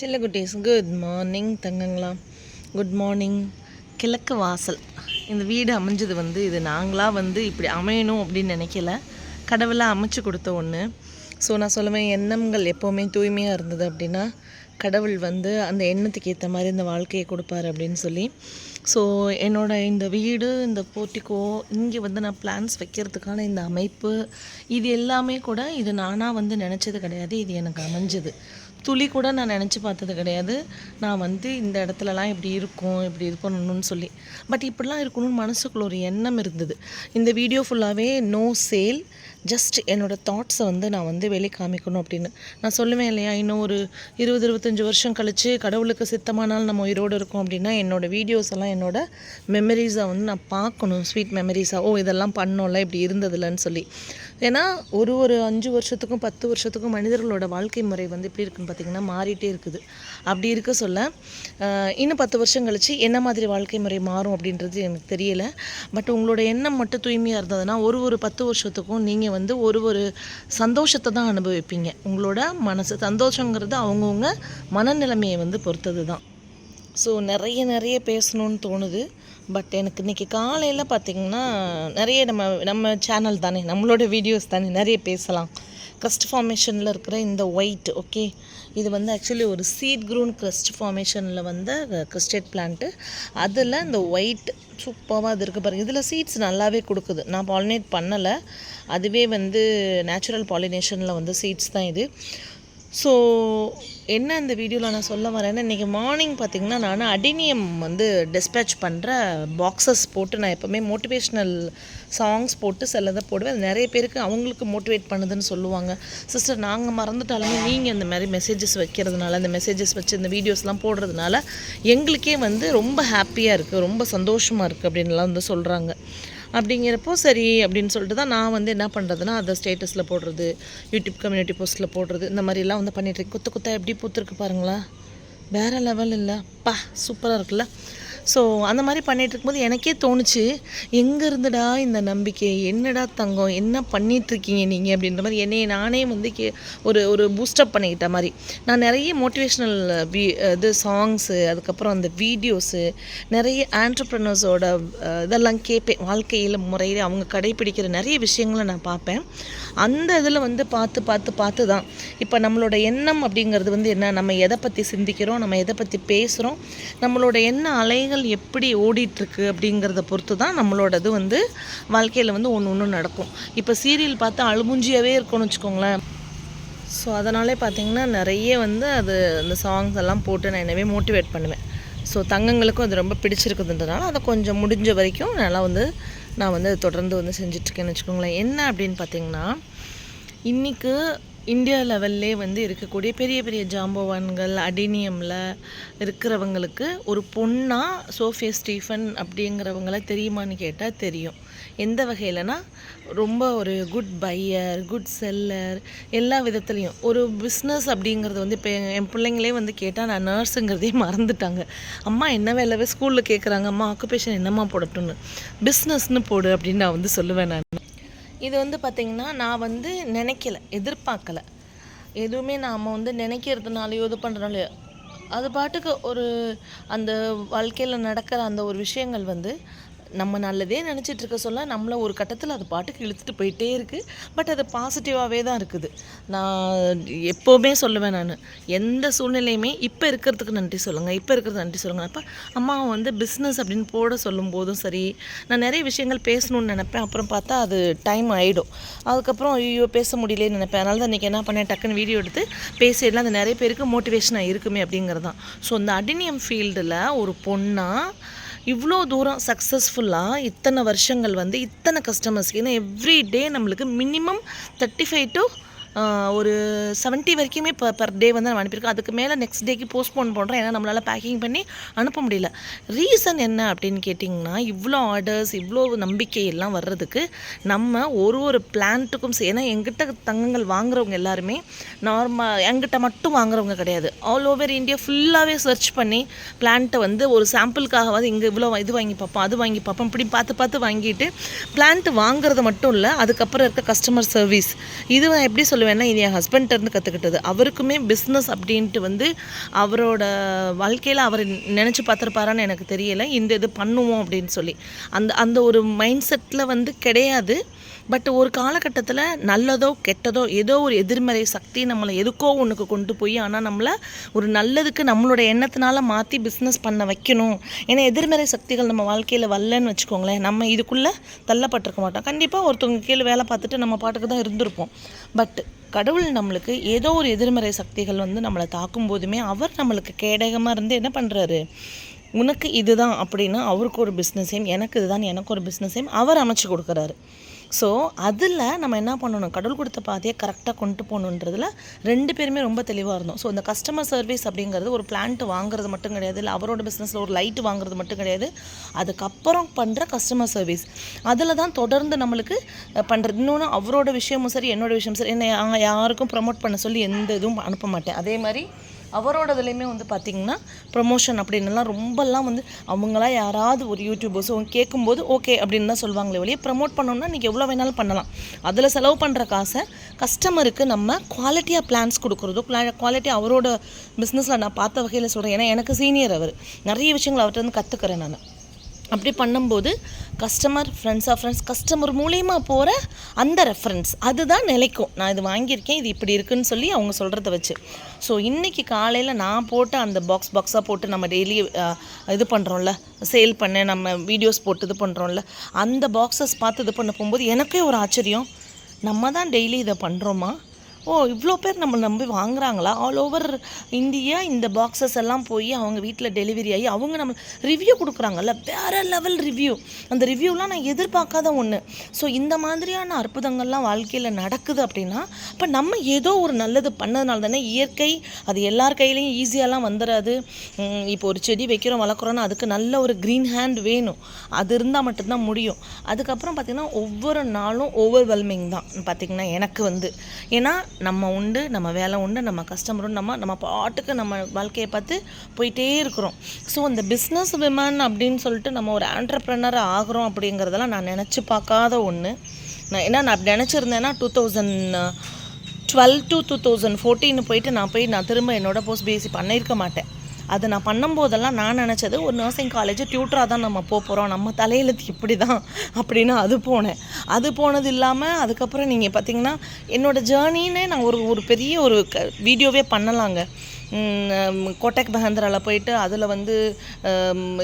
சில்லக்குட்டீஸ் good morning தங்கங்களா. Good morning கிழக்கு வாசல். இந்த வீடு அமைஞ்சது வந்து இது நாங்களாக வந்து இப்படி அமையணும் அப்படின்னு நினைக்கல. கடவுளாக அமைச்சு கொடுத்த ஒன்று ஸோ நான் சொல்லுவேன் எண்ணங்கள் எப்போவுமே தூய்மையாக இருந்தது அப்படின்னா கடவுள் வந்து அந்த எண்ணத்துக்கு ஏற்ற மாதிரி இந்த வாழ்க்கையை கொடுப்பாரு அப்படின்னு சொல்லி. ஸோ என்னோட இந்த வீடு இந்த போர்ட்டிக்கோ இங்கே வந்து நான் பிளான்ஸ் வைக்கிறதுக்கான இந்த அமைப்பு இது எல்லாமே கூட இது நானாக வந்து நினச்சது கிடையாது. இது எனக்கு அமைஞ்சது. துளி கூட நான் நினச்சி பார்த்தது கிடையாது. நான் வந்து இந்த இடத்துலலாம் இப்படி இருக்கும் இப்படி இருக்கணும்னு சொல்லி. பட் இப்படிலாம் இருக்கணும்னு மனசுக்குள்ள ஒரு எண்ணம் இருந்தது. இந்த வீடியோ ஃபுல்லாகவே நோ சேல் ஜஸ்ட் என்னோடய தாட்ஸை வந்து நான் வந்து வெளி காமிக்கணும் அப்படின்னு. நான் சொல்லுவேன் இல்லையா இன்னும் ஒரு இருபது இருபத்தஞ்சி வருஷம் கழித்து கடவுளுக்கு சித்தமானால் நம்ம உயிரோடு இருக்கோம் அப்படின்னா என்னோடய வீடியோஸ் எல்லாம் என்னோட மெமரிஸை வந்து நான் பார்க்கணும் ஸ்வீட் மெமரிஸாக ஓ இதெல்லாம் பண்ணோம்ல இப்படி இருந்ததில்லன்னு சொல்லி. ஏன்னா ஒரு ஒரு அஞ்சு வருஷத்துக்கும் பத்து வருஷத்துக்கும் மனிதர்களோட வாழ்க்கை முறை வந்து எப்படி இருக்குன்னு பார்த்திங்கன்னா மாறிட்டே இருக்குது. அப்படி இருக்க சொல்ல இன்னும் பத்து வருஷம் கழிச்சு என்ன மாதிரி வாழ்க்கை முறை மாறும் அப்படின்றது எனக்கு தெரியல. பட் உங்களோட எண்ணம் மட்டும் தூய்மையாக இருந்ததுன்னா ஒரு ஒரு பத்து வருஷத்துக்கும் நீங்கள் வந்து ஒரு ஒரு சந்தோஷத்தை தான் அனுபவிப்பீங்க. உங்களோட மனசு சந்தோஷங்கிறது அவங்கவுங்க மனநிலைமையை வந்து பொறுத்தது தான். ஸோ நிறைய நிறைய பேசணும்னு தோணுது. பட் எனக்கு இன்றைக்கி காலையில் பார்த்திங்கன்னா நிறைய நம்ம நம்ம சேனல் தானே நம்மளோட வீடியோஸ் தானே நிறைய பேசலாம். க்ரஸ்ட் ஃபார்மேஷனில் இருக்கிற இந்த ஒயிட் ஓகே இது வந்து ஆக்சுவலி ஒரு சீட் க்ரூன் க்ரஸ்ட் ஃபார்மேஷனில் வந்த கிறிஸ்டேட் பிளான்ட்டு அதில் இந்த ஒயிட் சூப்பராக அது இருக்குது பாருங்கள் இதில் சீட்ஸ் நல்லாவே கொடுக்குது. நான் பாலினேட் பண்ணலை. அதுவே வந்து நேச்சுரல் பாலினேஷனில் வந்து சீட்ஸ் தான் இது. ஸோ என்ன இந்த வீடியோவில் நான் சொல்ல வரேன்னா இன்றைக்கி மார்னிங் பார்த்திங்கன்னா நான் அடினியம் வந்து டிஸ்பேச் பண்ணுற பாக்ஸஸ் போட்டு நான் எப்போவுமே மோட்டிவேஷ்னல் சாங்ஸ் போட்டு சிலதை போடுவேன். அது நிறைய பேருக்கு அவங்களுக்கு மோட்டிவேட் பண்ணுதுன்னு சொல்லுவாங்க. சிஸ்டர் நாங்கள் மறந்துட்டாலுமே நீங்கள் இந்த மாதிரி மெசேஜஸ் வைக்கிறதுனால இந்த மெசேஜஸ் வச்சு இந்த வீடியோஸ்லாம் போடுறதுனால எங்களுக்கே வந்து ரொம்ப ஹாப்பியாக இருக்குது ரொம்ப சந்தோஷமாக இருக்குது அப்படின்லாம் வந்து சொல்கிறாங்க அப்படிங்கிறப்போ சரி அப்படின்னு சொல்லிட்டு தான் நான் வந்து என்ன பண்ணுறதுன்னா அதை ஸ்டேட்டஸில் போடுறது யூடியூப் கம்யூனிட்டி போஸ்ட்டில் போடுறது இந்த மாதிரிலாம் வந்து பண்ணிட்டுருக்கேன் குத்த குத்தா எப்படி பூத்துருக்கு பாருங்களா? வேறு லெவல் இல்லை. பா சூப்பராக இருக்குல்ல? ஸோ அந்த மாதிரி பண்ணிகிட்டு இருக்கும்போது எனக்கே தோணுச்சு எங்கே இருந்துடா இந்த நம்பிக்கை? என்னடா தங்கம்? என்ன பண்ணிகிட்ருக்கீங்க நீங்கள் அப்படின்ற மாதிரி என்னையை நானே வந்து கே ஒரு ஒரு பூஸ்டப் பண்ணிக்கிட்ட மாதிரி. நான் நிறைய மோட்டிவேஷ்னல் வி இது சாங்ஸு அதுக்கப்புறம் அந்த வீடியோஸு நிறைய ஆண்டர்ப்ரனர்ஸோட இதெல்லாம் கேட்பேன். வாழ்க்கையில் முறையில் அவங்க கடைப்பிடிக்கிற நிறைய விஷயங்களை நான் பார்ப்பேன். அந்த இதில் வந்து பார்த்து பார்த்து பார்த்து தான். இப்போ நம்மளோட எண்ணம் அப்படிங்கிறது வந்து என்ன? நம்ம எதை பற்றி சிந்திக்கிறோம்? நம்ம எதை பற்றி பேசுகிறோம்? நம்மளோட எண்ண அலைகள் எப்படி ஓடிட்டுருக்கு அப்படிங்கிறத பொறுத்து தான் நம்மளோடது வந்து வாழ்க்கையில் வந்து ஒன்று ஒன்று நடக்கும். இப்போ சீரியல் பார்த்து அழுமுஞ்சியாகவே இருக்கும்னு வச்சுக்கோங்களேன். ஸோ அதனாலே பார்த்திங்கன்னா நிறைய வந்து அது அந்த சாங்ஸ் எல்லாம் போட்டு நான் என்னவே மோட்டிவேட் பண்ணுவேன். ஸோ தங்கங்களுக்கும் அது ரொம்ப பிடிச்சிருக்குதுன்றதுனால அதை கொஞ்சம் முடிஞ்ச வரைக்கும் நல்லா வந்து நான் வந்து தொடர்ந்து வந்து செஞ்சிட்ருக்கேன்னு வச்சுக்கோங்களேன். என்ன அப்படின்னு பார்த்தீங்கன்னா இன்றைக்கு இந்தியா லெவல்லே வந்து இருக்கக்கூடிய பெரிய பெரிய ஜாம்பவான்கள் அடினியமில் இருக்கிறவங்களுக்கு ஒரு பொண்ணாக சோஃபியா ஸ்டீஃபன் அப்படிங்கிறவங்கள தெரியுமான்னு கேட்டால் தெரியும். எந்த வகையிலனா ரொம்ப ஒரு குட் பையர் குட் செல்லர் எல்லா விதத்துலேயும். ஒரு பிஸ்னஸ் அப்படிங்கிறது வந்து இப்போ என் பிள்ளைங்களே வந்து கேட்டால் நான் நர்ஸுங்கிறதே மறந்துட்டாங்க. அம்மா என்ன வேலைவே ஸ்கூலில் கேட்குறாங்க அம்மா ஆக்குபேஷன் என்னம்மா போடட்டும்னு. பிஸ்னஸ்னு போடு அப்படின்னு நான் வந்து சொல்லுவேன் நான். இது வந்து பார்த்திங்கன்னா நான் வந்து நினைக்கல எதிர்பார்க்கலை எதுவுமே நாம் வந்து நினைக்கிறதுனாலையோ இது பண்ணுறனாலையோ அது பாட்டுக்கு ஒரு அந்த வாழ்க்கையில் நடக்கிற அந்த ஒரு விஷயங்கள் வந்து நம்ம நல்லதே நினச்சிட்டு இருக்க சொல்ல நம்மளை ஒரு கட்டத்தில் அது பாட்டுக்கு இழுத்துட்டு போயிட்டே இருக்குது பட் அது பாசிட்டிவாகவே தான் இருக்குது. நான் எப்போவுமே சொல்லுவேன் நான் எந்த சூழ்நிலையுமே இப்போ இருக்கிறதுக்கு நன்றி சொல்லுங்கள் இப்போ இருக்கிறது நன்றி சொல்லுங்கள் அப்போ அம்மா வந்து பிஸ்னஸ் அப்படின்னு போட சொல்லும் போதும் சரி நான் நிறைய விஷயங்கள் பேசணும்னு நினப்பேன். அப்புறம் பார்த்தா அது டைம் ஆகிடும் அதுக்கப்புறம் ஐயோ பேச முடியலேன்னு நினைப்பேன். அதனால தான் இன்றைக்கி என்ன பண்ணேன் டக்குன்னு வீடியோ எடுத்து பேசிடலாம். அது நிறைய பேருக்கு மோட்டிவேஷனாக இருக்குமே அப்படிங்கிறது தான் ஸோ இந்த அடினியம் ஃபீல்டில் ஒரு பொண்ணாக இவ்வளோ தூரம் சக்ஸஸ்ஃபுல்லாக இத்தனை வருஷங்கள் வந்து இத்தனை கஸ்டமர்ஸ் ஏன்னா எவ்ரி டே நம்மளுக்கு மினிமம் தேர்ட்டி ஃபைவ் டு ஒரு 70 வரைக்குமே இப்போ பர் டே வந்து நம்ம அனுப்பியிருக்கோம். அதுக்கு மேலே நெக்ஸ்ட் டேக்கு போஸ்ட்போன் பண்ணுறோம் ஏன்னா நம்மளால் பேக்கிங் பண்ணி அனுப்ப முடியல. ரீசன் என்ன அப்படின்னு கேட்டிங்கன்னா இவ்வளோ ஆர்டர்ஸ் இவ்வளோ நம்பிக்கை எல்லாம் வர்றதுக்கு நம்ம ஒரு ஒரு பிளான்ட்டுக்கும் ஏன்னா எங்கிட்ட தங்கங்கள் வாங்குறவங்க எல்லாருமே நார்மல் எங்கிட்ட மட்டும் வாங்குறவங்க கிடையாது. ஆல் ஓவர் இந்தியா ஃபுல்லாகவே சர்ச் பண்ணி பிளான்ட்டை வந்து ஒரு சாம்பிளுக்காகவாது இங்கே இவ்வளோ இது வாங்கி பார்ப்போம் அது வாங்கி பார்ப்போம் இப்படி பார்த்து பார்த்து வாங்கிட்டு பிளான்ட் வாங்குறது மட்டும் இல்லை அதுக்கப்புறம் இருக்க கஸ்டமர் சர்வீஸ் இது எப்படி சொல்ல சொல்லுவேன்னா இது என் ஹஸ்பண்ட்ட இருந்து கற்றுக்கிட்டது அவருக்குமே பிஸ்னஸ் அப்படின்ட்டு வந்து அவரோட வாழ்க்கையில் அவர் நினச்சி பார்த்துருப்பாரான்னு எனக்கு தெரியலை. இந்த இது பண்ணுவோம் அப்படின்னு சொல்லி. அந்த அந்த ஒரு மைண்ட் செட்டில் வந்து கிடையாது. பட் ஒரு காலகட்டத்தில் நல்லதோ கெட்டதோ ஏதோ ஒரு எதிர்மறை சக்தி நம்மளை எதுக்கோ ஒன்றுக்கு கொண்டு போய் ஆனால் நம்மளை ஒரு நல்லதுக்கு நம்மளோட எண்ணத்தினால மாற்றி பிஸ்னஸ் பண்ண வைக்கணும். ஏன்னா எதிர்மறை சக்திகள் நம்ம வாழ்க்கையில் வரலன்னு வச்சுக்கோங்களேன். நம்ம இதுக்குள்ளே தள்ளப்பட்டிருக்க மாட்டோம். கண்டிப்பாக ஒருத்தவங்க கீழே வேலை பார்த்துட்டு நம்ம பாட்டுக்கு தான் இருந்திருப்போம். பட் கடவுள் நம்மளுக்கு ஏதோ ஒரு எதிர்மறை சக்திகள் வந்து நம்மளை தாக்கும் போதுமே அவர் நம்மளுக்கு கேடகமாக இருந்து என்ன பண்ணுறாரு உனக்கு இதுதான் அப்படின்னு அவருக்கு ஒரு பிஸ்னஸையும் எனக்கு இதுதான் எனக்கு ஒரு பிஸ்னஸையும் அவர் அமைச்சு கொடுக்குறாரு. ஸோ அதில் நம்ம என்ன பண்ணணும்? கடவுள் கொடுத்த பாதையை கரெக்டாக கொண்டு போகணுன்றதுல ரெண்டு பேருமே ரொம்ப தெளிவாக இருந்தோம். ஸோ இந்த கஸ்டமர் சர்வீஸ் அப்படிங்கிறது ஒரு பிளான்ட் வாங்குறது மட்டும் கிடையாது. இல்லை அவரோட பிஸ்னஸில் ஒரு லைட் வாங்குறது மட்டும் கிடையாது. அதுக்கப்புறம் பண்ணுற கஸ்டமர் சர்வீஸ் அதில் தான் தொடர்ந்து நம்மளுக்கு பண்ணுறது இன்னொன்று அவரோட விஷயமும் சரி என்னோட விஷயமும் சரி என்ன யாருக்கும் ப்ரமோட் பண்ண சொல்லி எந்த இதுவும் அனுப்ப மாட்டேன். அதே மாதிரி அவரோட இதுலேயுமே வந்து பார்த்திங்கன்னா ப்ரொமோஷன் அப்படின்னுலாம் ரொம்பலாம் வந்து அவங்களாம் யாராவது ஒரு யூடியூபர்ஸோ கேட்கும்போது ஓகே அப்படின்னு தான் சொல்லுவாங்களே ஒழிய ப்ரமோட் பண்ணோம்னா நீங்கள் எவ்வளோ வேணாலும் பண்ணலாம். அதில் செலவு பண்ணுற காசை கஸ்டமருக்கு நம்ம குவாலிட்டியாக பிளான்ஸ் கொடுக்குறதோ குவாலிட்டி அவரோட பிஸ்னஸில் நான் பார்த்த வகையில் சொல்கிறேன் ஏன்னா எனக்கு சீனியர் அவர். நிறைய விஷயங்கள் அவர்கிட்ட வந்து கற்றுக்கிறேன் நான். அப்படி பண்ணும்போது customer friends of friends customer மூலியமாக போகிற அந்த ரெஃபரன்ஸ் அதுதான் நிலைக்கும். நான் இது வாங்கியிருக்கேன் இது இப்படி இருக்குன்னு சொல்லி அவங்க சொல்கிறத வச்சு. ஸோ இன்றைக்கி காலையில் நான் போட்டு அந்த பாக்ஸ் பாக்ஸாக போட்டு நம்ம டெய்லி இது பண்ணுறோம்ல சேல் பண்ண நம்ம வீடியோஸ் போட்டு இது பண்ணுறோம்ல அந்த பாக்ஸஸ் பார்த்து இது பண்ண போகும்போது எனக்கே ஒரு ஆச்சரியம். நம்ம தான் டெய்லி இதை பண்ணுறோமா ஓ இவ்வளோ பேர் நம்ம நம்பி வாங்குறாங்களா? ஆல் ஓவர் இந்தியா இந்த பாக்ஸஸ் எல்லாம் போய் அவங்க வீட்டில் டெலிவரி ஆகி அவங்க நம்ம ரிவ்யூ கொடுக்குறாங்கல்ல? வேறு லெவல் ரிவ்யூ அந்த ரிவ்யூலாம் நான் எதிர்பார்க்காத ஒன்று ஸோ இந்த மாதிரியான அற்புதங்கள்லாம் வாழ்க்கையில் நடக்குது அப்படின்னா இப்போ நம்ம ஏதோ ஒரு நல்லது பண்ணதுனால தானே இயற்கை அது எல்லார் கையிலையும் ஈஸியாலாம் வந்துடாது இப்போ ஒரு செடி வைக்கிறோம் வளர்க்குறோன்னா அதுக்கு நல்ல ஒரு க்ரீன் ஹேண்ட் வேணும். அது இருந்தால் மட்டும்தான் முடியும். அதுக்கப்புறம் பார்த்திங்கன்னா ஒவ்வொரு நாளும் ஓவர்வெல்மிங் தான். பார்த்திங்கன்னா எனக்கு வந்து. ஏன்னா நம்ம உண்டு நம்ம வேலை உண்டு நம்ம கஸ்டமர் உண்டு நம்ம நம்ம பாட்டுக்கு நம்ம வாழ்க்கையை பார்த்து போயிட்டே இருக்கிறோம். ஸோ அந்த பிஸ்னஸ் விமன் அப்படின்னு சொல்லிட்டு நம்ம ஒரு ஆண்டர்ப்ரனர் ஆகிறோம் அப்படிங்கிறதெல்லாம் நான் நினச்சி பார்க்காத ஒன்று நான் ஏன்னா நான் அப்படி நினச்சிருந்தேன்னா two thousand twelve to two thousand fourteen போயிட்டு நான் போய் நான் திரும்ப என்னோட போஸ்ட் பிஎஸ்சி பண்ணியிருக்க மாட்டேன். அது நான் பண்ணும்போதெல்லாம் நான் நினச்சது ஒரு நர்சிங் காலேஜ் டியூட்டராக தான் நம்ம போகிறோம் நம்ம தலையெழுத்து இப்படி தான் அப்படின்னு அது போனேன். அது போனது இல்லாமல் அதுக்கப்புறம் நீங்கள் பார்த்தீங்கன்னா என்னோடய ஜேர்னின்னு நான் ஒரு ஒரு பெரிய ஒரு க வீடியோவே பண்ணலாங்க. கோட்டக் மஹேந்திராவில் போயிட்டு அதில் வந்து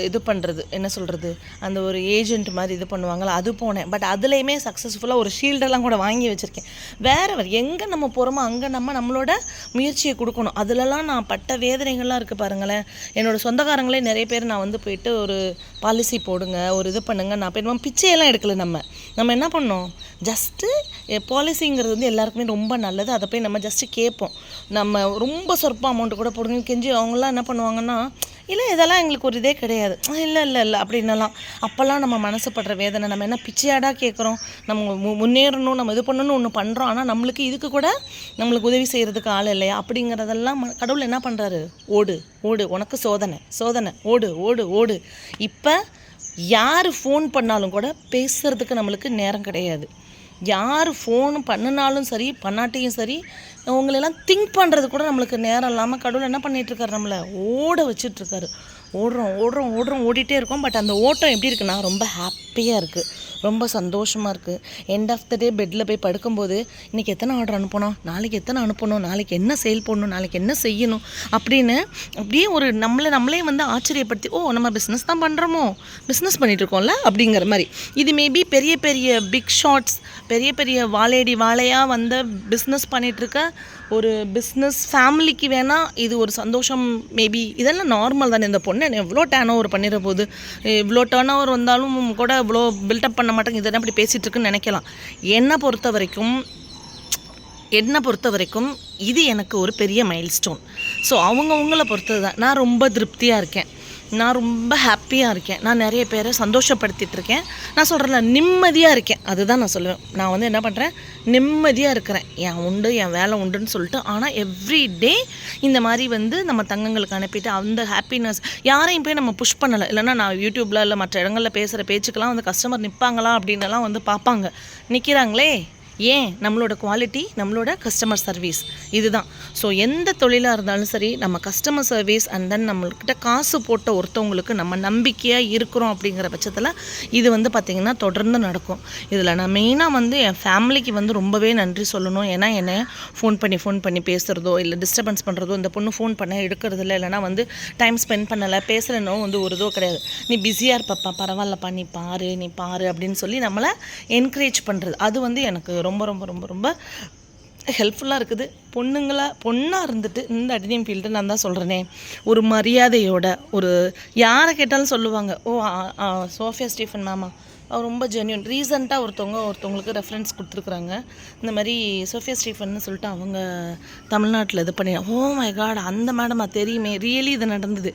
இது பண்ணுறது என்ன சொல்கிறது அந்த ஒரு ஏஜென்ட் மாதிரி இது பண்ணுவாங்கள்ல அது போனேன். பட் அதுலேயுமே சக்ஸஸ்ஃபுல்லாக ஒரு ஷீல்டெல்லாம் கூட வாங்கி வச்சுருக்கேன். வேறு எங்கே நம்ம போகிறோமோ அங்கே நம்ம நம்மளோட முயற்சியை கொடுக்கணும். அதிலலாம் நான் பட்ட வேதனைகள்லாம் இருக்குது பாருங்களேன். என்னோடய சொந்தக்காரங்களே நிறைய பேர் நான் வந்து போயிட்டு ஒரு பாலிசி போடுங்க ஒரு இது பண்ணுங்க. நான் போய் பிச்சையெல்லாம் எடுக்கல நம்ம. நம்ம என்ன பண்ணோம்? ஜஸ்ட்டு பாலிசிங்கிறது வந்து எல்லாருக்குமே ரொம்ப நல்லது. அதை போய் நம்ம ஜஸ்ட்டு கேட்போம் நம்ம ரொம்ப சொற்ப அமௌண்ட்டு கூட போடுங்க. கெஞ்சி அவங்களாம் என்ன பண்ணுவாங்கன்னா இல்லை இதெல்லாம் எங்களுக்கு ஒரு இதே கிடையாது. இல்லை இல்லை இல்லை அப்படின்னலாம். அப்போல்லாம் நம்ம மனசுப்படுற வேதனை. நம்ம என்ன பிச்சையாடாக கேட்குறோம் நம்ம மு- முன்னேறணும் நம்ம இது பண்ணணும் ஒன்று பண்ணுறோம் ஆனால் நம்மளுக்கு இதுக்கு கூட நம்மளுக்கு உதவி செய்கிறதுக்கு ஆள் இல்லையா? அப்படிங்கிறதெல்லாம் கடவுள் என்ன பண்ணுறாரு ஓடு ஓடு. உனக்கு சோதனை சோதனை. ஓடு ஓடு ஓடு. இப்போ யார் ஃபோன் பண்ணாலும் கூட பேசுகிறதுக்கு நம்மளுக்கு நேரம் கிடையாது. யார் ஃபோன் பண்ணினாலும் சரி பண்ணாட்டியும் சரி அவங்களெல்லாம் திங்க் பண்ணுறது கூட நம்மளுக்கு நேரம் இல்லாமல் கடவுள் என்ன பண்ணிகிட்ருக்காரு நம்மளை? ஓட வச்சிட்டு இருக்காரு. ஓடுறோம் ஓடுறோம் ஓடுறோம் ஓடிட்டே இருக்கோம். பட் அந்த ஓட்டம் எப்படி இருக்குன்னா ரொம்ப ஹாப்பியாக இருக்குது ரொம்ப சந்தோஷமாக இருக்குது எண்ட் ஆஃப் த டே பெட்டில் போய் படுக்கும்போது இன்றைக்கி எத்தனை ஆர்டர் அனுப்பணும் நாளைக்கு எத்தனை அனுப்பணும் நாளைக்கு என்ன சேல் போடணும்? நாளைக்கு என்ன செய்யணும்? அப்படின்னு அப்படியே ஒரு நம்மளை நம்மளே வந்து ஆச்சரியப்படுத்தி ஓ நம்ம பிஸ்னஸ் தான் பண்ணுறோமோ பிஸ்னஸ் இருக்கோம்ல? அப்படிங்கிற மாதிரி. இது மேபி பெரிய பெரிய பிக் ஷாட்ஸ் பெரிய பெரிய வாழையடி வாழையாக வந்த பிஸ்னஸ் பண்ணிகிட்ருக்க ஒரு பிஸ்னஸ் ஃபேமிலிக்கு வேணால் இது ஒரு சந்தோஷம் மேபி இதெல்லாம் நார்மல் தானே. இந்த பொண்ணு என்ன எவ்வளோ டேர்ன் ஓவர் பண்ணிட போகுது? இவ்வளோ டேர்ன் ஓவர் வந்தாலும் கூட இவ்வளோ பில்டப் பண்ண மாட்டேங்க. இதெல்லாம் இப்படி பேசிகிட்டு இருக்குன்னு நினைக்கலாம். என்னை பொறுத்த வரைக்கும் என்னை பொறுத்த வரைக்கும் இது எனக்கு ஒரு பெரிய மைல்ஸ்டோன் ஸோ அவங்கவுங்கள பொறுத்தது தான். நான் ரொம்ப திருப்தியாக இருக்கேன். நான் ரொம்ப ஹாப்பியாக இருக்கேன். நான் நிறைய பேரை சந்தோஷப்படுத்திட்டு இருக்கேன் நான் சொல்கிறேன்ல நிம்மதியாக இருக்கேன். அதுதான் நான் சொல்லுவேன். நான் வந்து என்ன பண்ணுறேன் நிம்மதியாக இருக்கிறேன். என் உண்டு என் வேலை உண்டுன்னு சொல்லிட்டு ஆனால் எவ்ரி டே இந்த மாதிரி வந்து நம்ம தங்கங்களுக்கு அனுப்பிட்டு அந்த ஹாப்பினஸ் யாரையும் போய் நம்ம புஷ் பண்ணலை. இல்லைன்னா நான் யூடியூப்பில் இல்லை மற்ற இடங்களில் பேசுகிற பேச்சுக்கெல்லாம் வந்து கஸ்டமர் நிற்பாங்களா அப்படின்னலாம் வந்து பார்ப்பாங்க. நிற்கிறாங்களே ஏன்? நம்மளோட குவாலிட்டி நம்மளோட கஸ்டமர் சர்வீஸ் இதுதான். ஸோ எந்த தொழிலாக இருந்தாலும் சரி நம்ம கஸ்டமர் சர்வீஸ் அண்ட் தென் நம்மள்கிட்ட காசு போட்ட ஒருத்தவங்களுக்கு நம்ம நம்பிக்கையாக இருக்கிறோம் அப்படிங்கிற பட்சத்தில் இது வந்து பார்த்திங்கன்னா தொடர்ந்து நடக்கும். இதில் நான் மெயினாக வந்து என் ஃபேமிலிக்கு வந்து ரொம்பவே நன்றி சொல்லணும். ஏன்னா என்னை ஃபோன் பண்ணி ஃபோன் பண்ணி பேசுகிறதோ இல்லை டிஸ்டர்பன்ஸ் பண்ணுறதோ இந்த பொண்ணு ஃபோன் பண்ண எடுக்கிறது இல்லை இல்லைனா வந்து டைம் ஸ்பெண்ட் பண்ணலை பேசுகிறனோ வந்து ஒரு இதோ கிடையாது. நீ பிஸியாக இருப்பப்பா பரவாயில்லப்பா நீ பாரு நீ பாரு அப்படின்னு சொல்லி நம்மளை என்கரேஜ் பண்ணுறது அது வந்து எனக்கு ரொம்ப ரொம்ப ரொம்ப ரொம்ப ஹெல்ப்ஃபுல்லாக இருக்குது. பொண்ணுங்களா பொண்ணாக இருந்துட்டு இந்த அடினியம் ஃபீல்டு நான் தான் சொல்கிறேனே ஒரு மரியாதையோட ஒரு யாரை கேட்டாலும் சொல்லுவாங்க ஓ சோஃபியா ஸ்டீஃபன் மேமா. அவர் ரொம்ப ஜென்யூன் ரீசெண்டாக ஒருத்தவங்க ஒருத்தவங்களுக்கு ரெஃபரன்ஸ் கொடுத்துருக்குறாங்க. இந்த மாதிரி சோஃபியா ஸ்டீஃபன் சொல்லிட்டு அவங்க தமிழ்நாட்டில் இது பண்ணி ஓ மை காட் அந்த மேடமாக தெரியுமே ரியலி இது நடந்தது.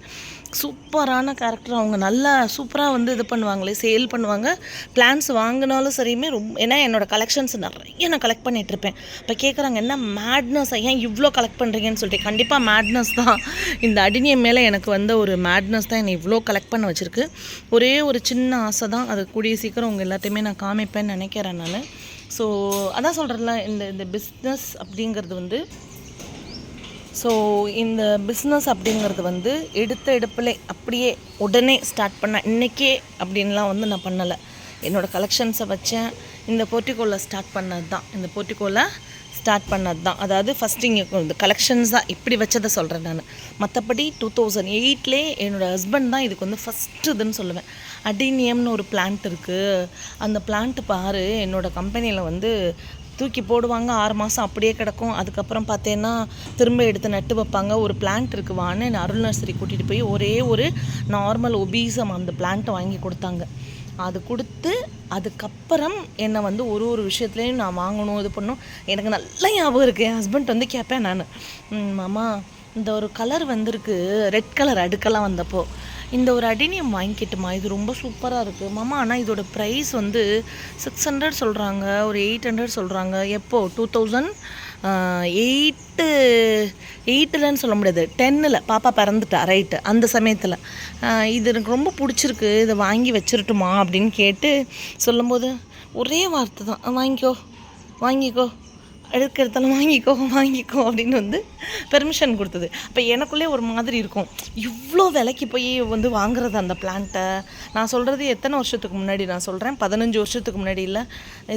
சூப்பரான கேரக்டர் அவங்க நல்லா சூப்பராக வந்து இது பண்ணுவாங்களே சேல் பண்ணுவாங்க. பிளான்ஸ் வாங்கினாலும் சரியுமே ரொம்ப ஏன்னா என்னோடய கலெக்ஷன்ஸ் நிறைய நான் கலெக்ட் பண்ணிகிட்ருப்பேன் இப்போ கேட்குறாங்க என்ன மேட்னஸ் ஏன் இவ்வளோ கலெக்ட் பண்ணுறீங்கன்னு சொல்லிட்டு. கண்டிப்பாக மேட்னஸ் தான். இந்த அடினியம் மேலே எனக்கு வந்த ஒரு மேட்னஸ் தான் என்னை இவ்வளோ கலெக்ட் பண்ண வச்சுருக்கு. ஒரே ஒரு சின்ன ஆசை தான். அது கூடிய சீக்கிரம் உங்கள் எல்லாத்தையுமே நான் காமிப்பேன்னு நினைக்கிறேன் நான். ஸோ அதான் சொல்கிறேன்ல இந்த இந்த பிஸ்னஸ் அப்படிங்கிறது வந்து ஸோ இந்த பிஸ்னஸ் அப்படிங்கிறது வந்து எடுத்த எடுப்பில் அப்படியே உடனே ஸ்டார்ட் பண்ண இன்றைக்கே அப்படின்லாம் வந்து நான் பண்ணலை. என்னோடய கலெக்ஷன்ஸை வச்சேன். இந்த போர்ட்டிகோவில் ஸ்டார்ட் பண்ணது தான் இந்த போர்ட்டிகோவில் ஸ்டார்ட் பண்ணது தான் அதாவது ஃபஸ்ட்டு இங்கே இந்த கலெக்ஷன்ஸ் தான் இப்படி வச்சதை சொல்கிறேன் நான். மற்றபடி டூ தௌசண்ட் எயிட்லேயே என்னோடய ஹஸ்பண்ட் தான் இதுக்கு வந்து ஃபஸ்ட்டு இதுன்னு சொல்லுவேன். அடினியம்னு ஒரு பிளான்ட் இருக்குது அந்த பிளான்ட்டு பாரு என்னோடய கம்பெனியில் வந்து தூக்கி போடுவாங்க. ஆறு மாதம் அப்படியே கிடக்கும். அதுக்கப்புறம் பார்த்தேன்னா திரும்ப எடுத்து நட்டு வைப்பாங்க. ஒரு பிளான்ட் இருக்குது வான்னு என்னை அருள் நர்சரி கூட்டிகிட்டு போய் ஒரே ஒரு நார்மல் ஒபீசம் அந்த பிளான்ட்டை வாங்கி கொடுத்தாங்க. அது கொடுத்து அதுக்கப்புறம் என்னை வந்து ஒரு ஒரு விஷயத்துலையும் நான் வாங்கணும் இது பண்ணணும். எனக்கு நல்ல ஞாபகம் இருக்குது என் ஹஸ்பண்ட் வந்து கேட்பேன் நான். மாமா இந்த ஒரு கலர் வந்திருக்கு. ரெட் கலர் அடுக்கெல்லாம் வந்தப்போ இந்த ஒரு அடினியம் வாங்கிக்கிட்டுமா? இது ரொம்ப சூப்பராக இருக்குது மாமா ஆனால் இதோட ப்ரைஸ் வந்து சிக்ஸ் ஹண்ட்ரட் சொல்கிறாங்க ஒரு எயிட் ஹண்ட்ரட் சொல்கிறாங்க எப்போ? டூ தௌசண்ட் எயிட்டு எயிட்டில்னு சொல்ல முடியாது. டென்னில் பாப்பா பிறந்துட்டா. ரைட்டு அந்த சமயத்தில். இது எனக்கு ரொம்ப பிடிச்சிருக்கு. இதை வாங்கி வச்சிரட்டுமா? அப்படின்னு கேட்டு சொல்லும்போது ஒரே வார்த்தை தான். வாங்கிக்கோ. வாங்கிக்கோ. எடுக்கிறதெல்லாம் வாங்கிக்கோ வாங்கிக்கோ அப்படின்னு வந்து பெர்மிஷன் கொடுத்தது. அப்போ எனக்குள்ளே ஒரு மாதிரி இருக்கும். இவ்வளோ விலைக்கு போய் வந்து வாங்குறது அந்த பிளான்ட்டை நான் சொல்கிறது எத்தனை வருஷத்துக்கு முன்னாடி? நான் சொல்கிறேன் பதினஞ்சு வருஷத்துக்கு முன்னாடி இல்லை.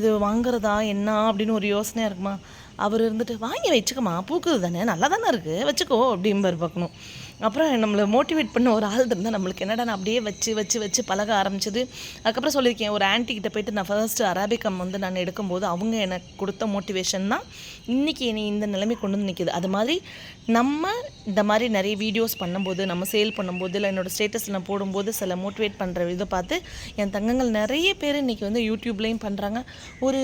இது வாங்குறதா என்ன அப்படின்னு ஒரு யோசனையாக இருக்குமா? அவர் இருந்துட்டு வாங்கி வச்சுக்கம்மா பூக்குது தானே நல்லா தானே இருக்குது வச்சுக்கோ அப்படிம்பார் பார்க்கணும் அப்புறம் நம்மளை மோட்டிவேட் பண்ண ஒரு ஆள் இருந்தால் நம்மளுக்கு என்னடா நான் அப்படியே வச்சு வச்சு வச்சு பழக ஆரம்பிச்சது. அதுக்கப்புறம் சொல்லியிருக்கேன் ஒரு ஆன்டி கிட்ட போயிட்டு நான் ஃபர்ஸ்ட்டு அராபிக்கம் வந்து நான் எடுக்கும்போது அவங்க எனக்கு கொடுத்த மோட்டிவேஷன் தான் இன்றைக்கி என்னை இந்த நிலைமை கொண்டு வந்து நிற்கிது அது மாதிரி நம்ம இந்த மாதிரி நிறைய வீடியோஸ் பண்ணும்போது நம்ம சேல் பண்ணும்போது இல்லை என்னோடய ஸ்டேட்டஸில் நான் போடும்போது சில மோட்டிவேட் பண்ணுற இதை பார்த்து என் தங்கங்கள் நிறைய பேர் இன்றைக்கி வந்து யூடியூப்லேயும் பண்ணுறாங்க ஒரு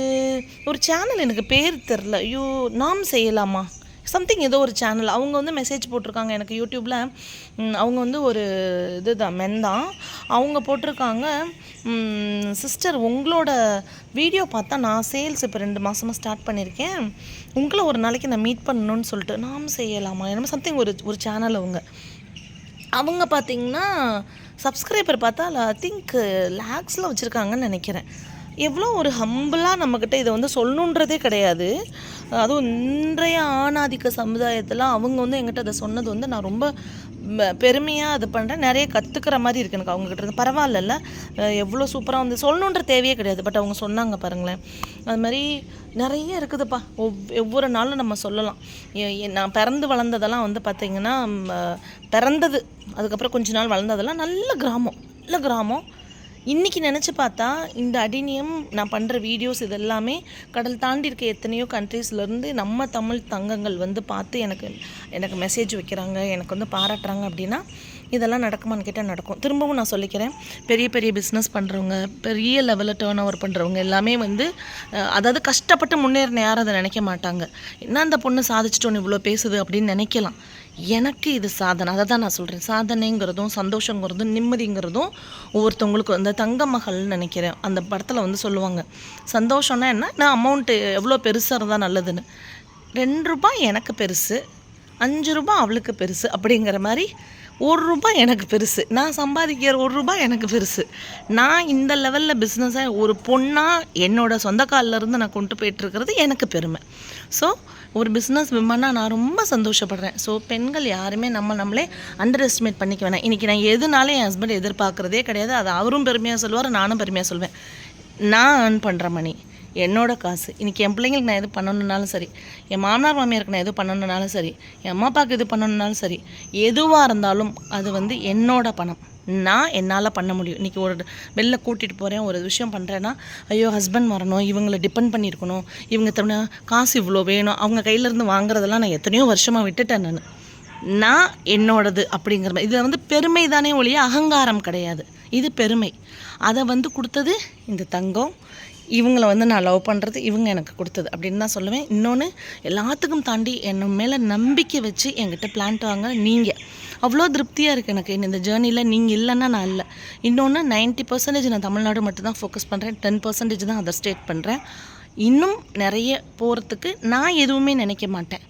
ஒரு சேனல் எனக்கு பேர் தெரில. ஐயோ நாம் செய்யலாமா? சம்திங் ஏதோ ஒரு சேனல் அவங்க வந்து மெசேஜ் போட்டிருக்காங்க எனக்கு யூடியூப்பில் அவங்க வந்து ஒரு இது தான் மென் தான். அவங்க போட்டிருக்காங்க சிஸ்டர் உங்களோட வீடியோ பார்த்தா நான் சேல்ஸ் இப்போ ரெண்டு மாதமாக ஸ்டார்ட் பண்ணியிருக்கேன் உங்களை ஒரு நாளைக்கு நான் மீட் பண்ணணும்னு சொல்லிட்டு நாம் செய்யலாமா? என்னமோ சம்திங் ஒரு ஒரு சேனல் அவங்க. அவங்க பார்த்தீங்கன்னா சப்ஸ்கிரைபர் பார்த்தா ஐ திங்க் லேக்ஸில் வச்சுருக்காங்கன்னு நினைக்கிறேன். எவ்வளோ ஒரு ஹம்பிளாக நம்மக்கிட்ட இதை வந்து சொல்லணுன்றதே கிடையாது. அதுவும் இன்றைய ஆணாதிக்க சமுதாயத்தில் அவங்க வந்து எங்கிட்ட அதை சொன்னது வந்து நான் ரொம்ப பெருமையாக இது பண்ணுறேன் நிறைய கற்றுக்கிற மாதிரி இருக்கு எனக்கு அவங்ககிட்ட இருந்து. பரவாயில்லல்ல. எவ்வளோ சூப்பராக வந்து சொல்லணுன்ற தேவையே கிடையாது. பட் அவங்க சொன்னாங்க பாருங்களேன். அது மாதிரி நிறைய இருக்குதுப்பா. ஒவ் ஒவ்வொரு நாளும் நம்ம சொல்லலாம். நான் பிறந்து வளர்ந்ததெல்லாம் வந்து பார்த்திங்கன்னா பிறந்தது. அதுக்கப்புறம் கொஞ்ச நாள் வளர்ந்ததெல்லாம் நல்ல கிராமம். நல்ல கிராமம். இன்றைக்கி நினச்சி பார்த்தா இந்த அடிநியம் நான் பண்ணுற வீடியோஸ் இது எல்லாமே கடல் தாண்டி இருக்க எத்தனையோ கண்ட்ரீஸ்லேருந்து நம்ம தமிழ் தங்கங்கள் வந்து பார்த்து எனக்கு எனக்கு மெசேஜ் வைக்கிறாங்க எனக்கு வந்து பாராட்டுறாங்க அப்படின்னா இதெல்லாம் நடக்குமான்னு கேட்டால் நடக்கும். திரும்பவும் நான் சொல்லிக்கிறேன் பெரிய பெரிய பிஸ்னஸ் பண்ணுறவங்க பெரிய லெவலில் டேர்ன் ஓவர் பண்ணுறவங்க எல்லாமே வந்து அதாவது கஷ்டப்பட்டு முன்னேறின யாரும் அதை நினைக்க மாட்டாங்க. என்ன அந்த பொண்ணு சாதிச்சிட்டோன்னு இவ்வளோ பேசுது அப்படின்னு நினைக்கலாம். எனக்கு இது சாதனை. அதை தான் நான் சொல்கிறேன் சாதனைங்கிறதும் சந்தோஷங்கிறதும் நிம்மதிங்கிறதும் ஒவ்வொருத்தவங்களுக்கும் இந்த தங்க மகள்னு நினைக்கிறேன். அந்த படத்தில் வந்து சொல்லுவாங்க. சந்தோஷம்னா என்ன? நான் அமௌண்ட்டு எவ்வளோ பெருசாக இருந்தால் நல்லதுன்னு. ரெண்டு ரூபாய் எனக்கு பெருசு அஞ்சு ரூபாய் அவளுக்கு பெருசு அப்படிங்கிற மாதிரி ஒரு ரூபாய் எனக்கு பெருசு. நான் சம்பாதிக்கிற ஒரு ரூபாய் எனக்கு பெருசு. நான் இந்த லெவலில் பிஸ்னஸை ஒரு பொண்ணாக என்னோடய சொந்த கால்ல இருந்து நான் கொண்டு போயிட்டுருக்கிறது எனக்கு பெருமை. ஸோ ஒரு பிஸ்னஸ் விமனாக நான் ரொம்ப சந்தோஷப்படுறேன். ஸோ பெண்கள் யாருமே நம்ம நம்மளே அண்டர் எஸ்டிமேட் பண்ணிக்க வேணாம். இன்றைக்கி நான் எதுனாலும் என் ஹஸ்பண்ட் எதிர்பார்க்குறதே கிடையாது. அது அவரும் பெருமையாக சொல்லுவார் நானும் பெருமையாக சொல்வேன். நான் ஏர்ன் பண்ணுற மணி என்னோட காசு. இன்றைக்கி என் பிள்ளைங்களுக்கு நான் எது பண்ணணுன்னாலும் சரி. என் மாமனார் மாமியாருக்கு நான் எது பண்ணணுன்னாலும் சரி. என் அம்மா அப்பாவுக்கு எது பண்ணணுன்னாலும் சரி. எதுவாக இருந்தாலும் அது வந்து என்னோட பணம். நான் என்னால் பண்ண முடியும். இன்றைக்கி ஒரு வெளில கூட்டிகிட்டு போகிறேன் ஒரு விஷயம் பண்ணுறேன்னா ஐயோ ஹஸ்பண்ட் வரணும் இவங்களை டிபெண்ட் பண்ணியிருக்கணும் இவங்க தவிர காசு இவ்வளோ வேணும் அவங்க கையிலேருந்து வாங்குறதெல்லாம் நான் எத்தனையோ வருஷமாக விட்டுட்டேன் நான். நான் என்னோடது அப்படிங்கிற மாதிரி. இதில் வந்து பெருமை தானே ஒழிய அகங்காரம் கிடையாது. இது பெருமை. அதை வந்து கொடுத்தது இந்த தங்கம் இவங்கள வந்து நான் லவ் பண்ணுறது இவங்க எனக்கு கொடுத்தது அப்படின்னு தான் சொல்லுவேன். இன்னொன்று எல்லாத்துக்கும் தாண்டி என்னை மேலே நம்பிக்கை வச்சு என்கிட்ட பிளான்ட் வாங்க நீங்கள் அவ்வளோ திருப்தியாக இருக்குது எனக்கு. இந்த ஜேர்னியில் நீங்கள் இல்லைன்னா நான் இல்லை. இன்னொன்று 90% பர்சன்டேஜ் நான் தமிழ்நாடு மட்டும்தான் ஃபோக்கஸ் பண்ணுறேன் டென் பர்சன்டேஜ் தான் அதர் ஸ்டேட் பண்ணுறேன் இன்னும் நிறைய போகிறதுக்கு நான் எதுவுமே நினைக்க மாட்டேன்.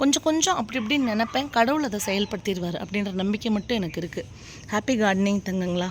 கொஞ்சம் கொஞ்சம் அப்படி இப்படின்னு நினப்பேன். கடவுள் அதை செயல்படுத்திடுவார் அப்படின்ற நம்பிக்கை மட்டும் எனக்கு இருக்குது ஹாப்பி கார்டனிங் தங்கங்களா.